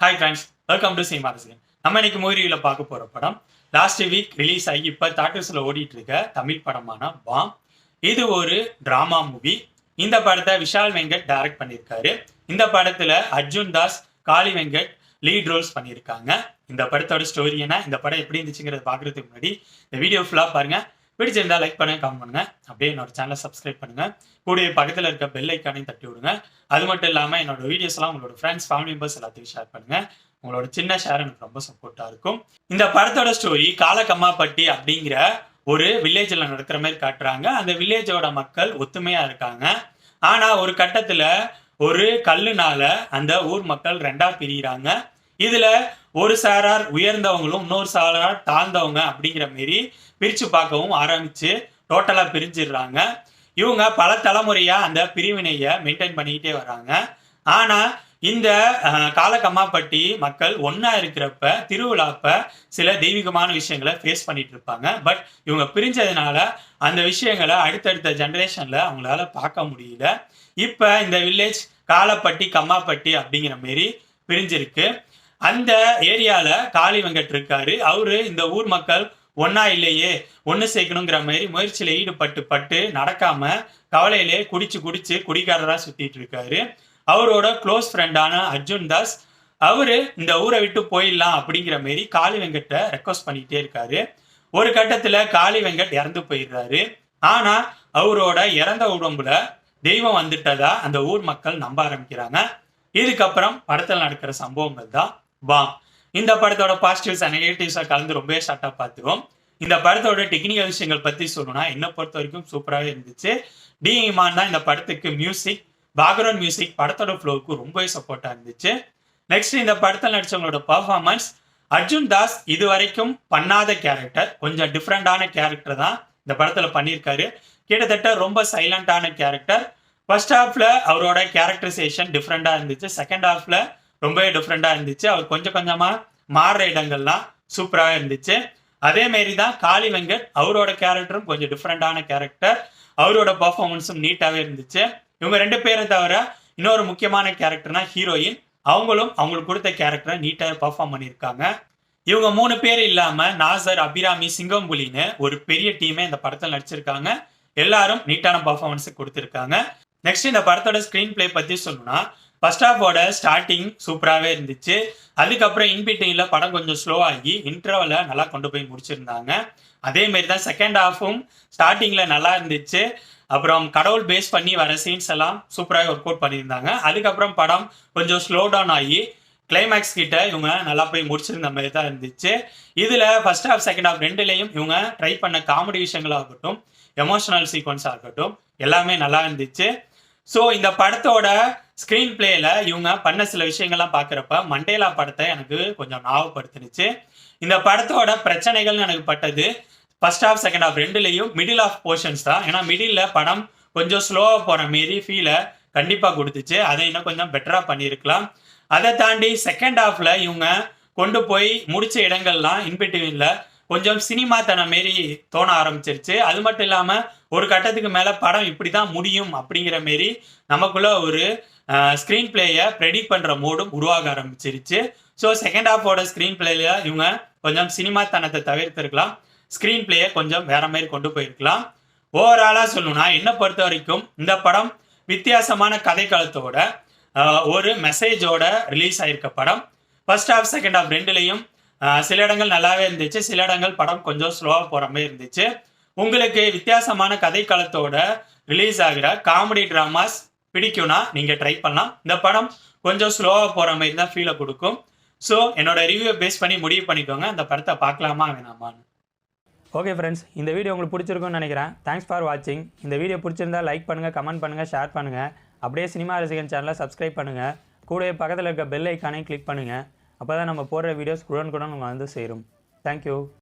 Hi friends welcome to cinema ரசிகன் நம்ம இன்னைக்கு மூவியில் பார்க்க போகிற படம் லாஸ்ட் வீக் ரிலீஸ் ஆகி இப்போ தேட்டர்ஸில் ஓடிட்டு இருக்க தமிழ் படமான பாம். இது ஒரு டிராமா மூவி இந்த படத்தை விஷால் வெங்கட் டைரக்ட் பண்ணியிருக்காரு. இந்த படத்துல அர்ஜுன் தாஸ் காளி வெங்கட் லீட் ரோல்ஸ் பண்ணியிருக்காங்க. இந்த படத்தோட ஸ்டோரி என்ன இந்த படம் எப்படி இருந்துச்சுங்கிறத பார்க்குறதுக்கு முன்னாடி இந்த வீடியோ ஃபுல்லாக பாருங்க. பிடிச்சிருந்தா லைக் பண்ணுங்க கமெண்ட் பண்ணுங்க. அப்படியே என்னோட சேனலை சப்ஸ்கிரைப் பண்ணுங்க. கூடிய பக்கத்தில் இருக்க பெல் ஐக்கானையும் தட்டி விடுங்க. அது மட்டும் இல்லாமல் என்னோட வீடியோஸ்லாம் உங்களோட ஃப்ரெண்ட்ஸ் ஃபேமிலி மெம்பர்ஸ் எல்லாத்தையும் ஷேர் பண்ணுங்க. உங்களோட சின்ன ஷேர் எனக்கு ரொம்ப சப்போர்ட்டா இருக்கும். இந்த படத்தோட ஸ்டோரி காலக்கம்மாப்பட்டி அப்படிங்கிற ஒரு வில்லேஜில் நடக்கிற மாதிரி காட்டுறாங்க. அந்த வில்லேஜோட மக்கள் ஒத்துமையா இருக்காங்க. ஆனா ஒரு கட்டத்துல ஒரு கல்லுனால அந்த ஊர் மக்கள் ரெண்டா பிரிகிறாங்க இதுல ஒரு சாரார் உயர்ந்தவங்களும் இன்னொரு சாரார் தாழ்ந்தவங்க அப்படிங்கிற மாரி பிரிச்சு பார்க்கவும் ஆரம்பித்து டோட்டலாக பிரிஞ்சிடுறாங்க. இவங்க பல தலைமுறையாக அந்த பிரிவினையை மெயின்டைன் பண்ணிக்கிட்டே வராங்க. ஆனால் இந்த காலக்கம்மாப்பட்டி மக்கள் ஒன்றா இருக்கிறப்ப திருவிழாப்ப சில தெய்வீகமான விஷயங்களை ஃபேஸ் பண்ணிட்டு இருப்பாங்க. பட் இவங்க பிரிஞ்சதுனால அந்த விஷயங்களை அடுத்தடுத்த ஜென்ரேஷனில் அவங்களால பார்க்க முடியல. இப்போ இந்த வில்லேஜ் காலப்பட்டி கம்மாப்பட்டி அப்படிங்கிற மாரி பிரிஞ்சிருக்கு. அந்த ஏரியால காளி வெங்கட் இருக்காரு. அவரு இந்த ஊர் மக்கள் ஒன்னா இல்லையே ஒன்னு சேர்க்கணுங்கிற மாதிரி முயற்சியில ஈடுபட்டு பட்டு நடக்காம கவலையிலே குடிச்சு குடிச்சு குடிகாரரா சுத்திட்டு இருக்காரு. அவரோட க்ளோஸ் ஃப்ரெண்டான அர்ஜுன் தாஸ் அவரு இந்த ஊரை விட்டு போயிடலாம் அப்படிங்கிற மாரி காளி வெங்கட்டை ரெக்வஸ்ட் பண்ணிட்டே இருக்காரு. ஒரு கட்டத்துல காளி வெங்கட் இறந்து போயிடுறாரு. ஆனா அவரோட இறந்த உடம்புல தெய்வம் வந்துட்டதா அந்த ஊர் மக்கள் நம்ப ஆரம்பிக்கிறாங்க. இதுக்கப்புறம் படத்தில் நடக்கிற சம்பவங்கள் தான் வா. இந்த படத்தோட பாசிட்டிவ்ஸ் அண்ட் நெகட்டிவ்ஸாக கலந்து ரொம்பவே ஷார்ட்டாக பார்த்துருவோம் இந்த படத்தோட டெக்னிக்கல் விஷயங்கள் பத்தி சொல்லணும்னா என்ன பொறுத்த வரைக்கும் சூப்பராகவே இருந்துச்சு. டி இமான் தான் இந்த படத்துக்கு மியூசிக் பேக்ரவுண்ட் மியூசிக் படத்தோட ஃப்ளோவுக்கு ரொம்பவே சப்போர்ட்டா இருந்துச்சு. நெக்ஸ்ட் இந்த படத்தில் நடிச்சவங்களோட பர்ஃபார்மன்ஸ் அர்ஜுன் தாஸ் இது வரைக்கும் பண்ணாத கேரக்டர் கொஞ்சம் டிஃப்ரெண்டான கேரக்டர் தான் இந்த படத்துல பண்ணியிருக்காரு. கிட்டத்தட்ட ரொம்ப சைலண்டான கேரக்டர் ஃபர்ஸ்ட் ஹாஃப்ல அவரோட கேரக்டரைசேஷன் டிஃப்ரெண்டா இருந்துச்சு. செகண்ட் ஹாஃப்ல ரொம்பவே டிஃப்ரெண்ட்டாக இருந்துச்சு. அவர் கொஞ்சம் கொஞ்சமாக மாறுற இடங்கள்லாம் சூப்பராக இருந்துச்சு. அதே மாரி தான் காளி வெங்கட் அவரோட கேரக்டரும் கொஞ்சம் டிஃப்ரெண்டான கேரக்டர் அவரோட பர்ஃபார்மன்ஸும் நீட்டாகவே இருந்துச்சு. இவங்க ரெண்டு பேரை தவிர இன்னொரு முக்கியமான கேரக்டர்னா ஹீரோயின் அவங்களும் அவங்களுக்கு கொடுத்த கேரக்டரை நீட்டாக பர்ஃபார்ம் பண்ணியிருக்காங்க. இவங்க மூணு பேர் இல்லாமல் நாசர் அபிராமி சிங்கம்புலின்னு ஒரு பெரிய டீமே இந்த படத்தில் நடிச்சிருக்காங்க. எல்லாரும் நீட்டான பர்ஃபார்மன்ஸ் கொடுத்துருக்காங்க. நெக்ஸ்ட் இந்த படத்தோட ஸ்க்ரீன் பிளே பற்றி சொல்லணும்னா ஃபர்ஸ்ட் ஹாஃபோட ஸ்டார்டிங் சூப்பராகவே இருந்துச்சு. அதுக்கப்புறம் இன்பிட்டிங்கில் படம் கொஞ்சம் ஸ்லோ ஆகி இன்டர்வலை நல்லா கொண்டு போய் முடிச்சிருந்தாங்க. அதே தான் செகண்ட் ஹாஃபும் ஸ்டார்டிங்கில் நல்லா இருந்துச்சு. அப்புறம் கடவுள் பேஸ் பண்ணி வர சீன்ஸ் எல்லாம் சூப்பராக ஒர்க் அவுட் பண்ணியிருந்தாங்க. அதுக்கப்புறம் படம் கொஞ்சம் ஸ்லோ டவுன் ஆகி கிளைமேக்ஸ் கிட்ட இவங்க நல்லா போய் முடிச்சிருந்த மாதிரி தான் இருந்துச்சு. இதில் ஃபர்ஸ்ட் ஹாஃப் செகண்ட் ஹாஃப் ரெண்டுலேயும் இவங்க ட்ரை பண்ண காமெடி விஷயங்களாகட்டும் எமோஷனல் சீக்வன்ஸாக இருக்கட்டும் எல்லாமே நல்லா இருந்துச்சு. ஸோ இந்த படத்தோட ஸ்க்ரீன் பிளேல இவங்க பண்ண சில விஷயங்கள்லாம் பார்க்குறப்ப மண்டேலா படத்தை எனக்கு கொஞ்சம் ஞாபகப்படுத்துனுச்சு. இந்த படத்தோட பிரச்சனைகள்னு எனக்கு பட்டது ஃபர்ஸ்ட் ஆஃப் செகண்ட் ஆஃப் ரெண்டுலேயும் மிடில் ஆஃப் போர்ஷன்ஸ் தான். ஏன்னா மிடில் படம் கொஞ்சம் ஸ்லோவாக போகிற மாரி ஃபீலை கண்டிப்பாக கொடுத்துச்சு. அதை இன்னும் கொஞ்சம் பெட்டராக பண்ணியிருக்கலாம். அதை தாண்டி செகண்ட் ஹாஃப்ல இவங்க கொண்டு போய் முடித்த இடங்கள்லாம் இன்பிட்வீனில் கொஞ்சம் சினிமா தன மாரி தோண ஆரம்பிச்சிருச்சு. அது மட்டும் இல்லாமல் ஒரு கட்டத்துக்கு மேலே படம் இப்படி தான் முடியும் அப்படிங்கிற மாரி நமக்குள்ள ஒரு ஸ்க்ரீன் பிளேயை ப்ரெடிக்ட் பண்ணுற மோடும் உருவாக ஆரம்பிச்சிருச்சு. ஸோ செகண்ட் ஹாஃபோட ஸ்க்ரீன் பிளேயில் இவங்க கொஞ்சம் சினிமா தனத்தை தவிர்த்திருக்கலாம். ஸ்க்ரீன் பிளேயை கொஞ்சம் வேற மாதிரி கொண்டு போயிருக்கலாம். ஓவராலாக சொல்லணும்னா என்னை பொறுத்த வரைக்கும் இந்த படம் வித்தியாசமான கதைக்களத்தோட ஒரு மெசேஜோட ரிலீஸ் ஆயிருக்க படம். ஃபர்ஸ்ட் ஹாஃப் செகண்ட் ஹாஃப் ரெண்டுலேயும் சில இடங்கள் நல்லாவே இருந்துச்சு. சில இடங்கள் படம் கொஞ்சம் ஸ்லோவாக போகிற மாதிரி இருந்துச்சு. உங்களுக்கு வித்தியாசமான கதைக்களத்தோட ரிலீஸ் ஆகிற காமெடி ட்ராமாஸ் பிடிக்கும்னா நீங்கள் ட்ரை பண்ணலாம். இந்த படம் கொஞ்சம் ஸ்லோவாக போகிற மாதிரி தான் ஃபீலை கொடுக்கும். ஸோ என்னோட ரிவ்யூ பேஸ் பண்ணி முடிவு பண்ணிக்கோங்க. அந்த படத்தை பார்க்கலாமா வேணாமான்னு. ஓகே ஃப்ரெண்ட்ஸ் இந்த வீடியோ உங்களுக்கு பிடிச்சிருக்கும்னு நினைக்கிறேன். தேங்க்ஸ் ஃபார் வாட்சிங் இந்த வீடியோ பிடிச்சிருந்தா லைக் பண்ணுங்கள் கமெண்ட் பண்ணுங்கள் ஷேர் பண்ணுங்கள் அப்படியே சினிமா ரசிகன் சேனலை சப்ஸ்கிரைப் பண்ணுங்கள் கூடவே பக்கத்தில் இருக்க பெல் ஐக்கானையும் கிளிக் பண்ணுங்கள் அப்போ தான் நம்ம போடுற வீடியோஸ் குடன் குடன் வந்து சேரும். தேங்க்யூ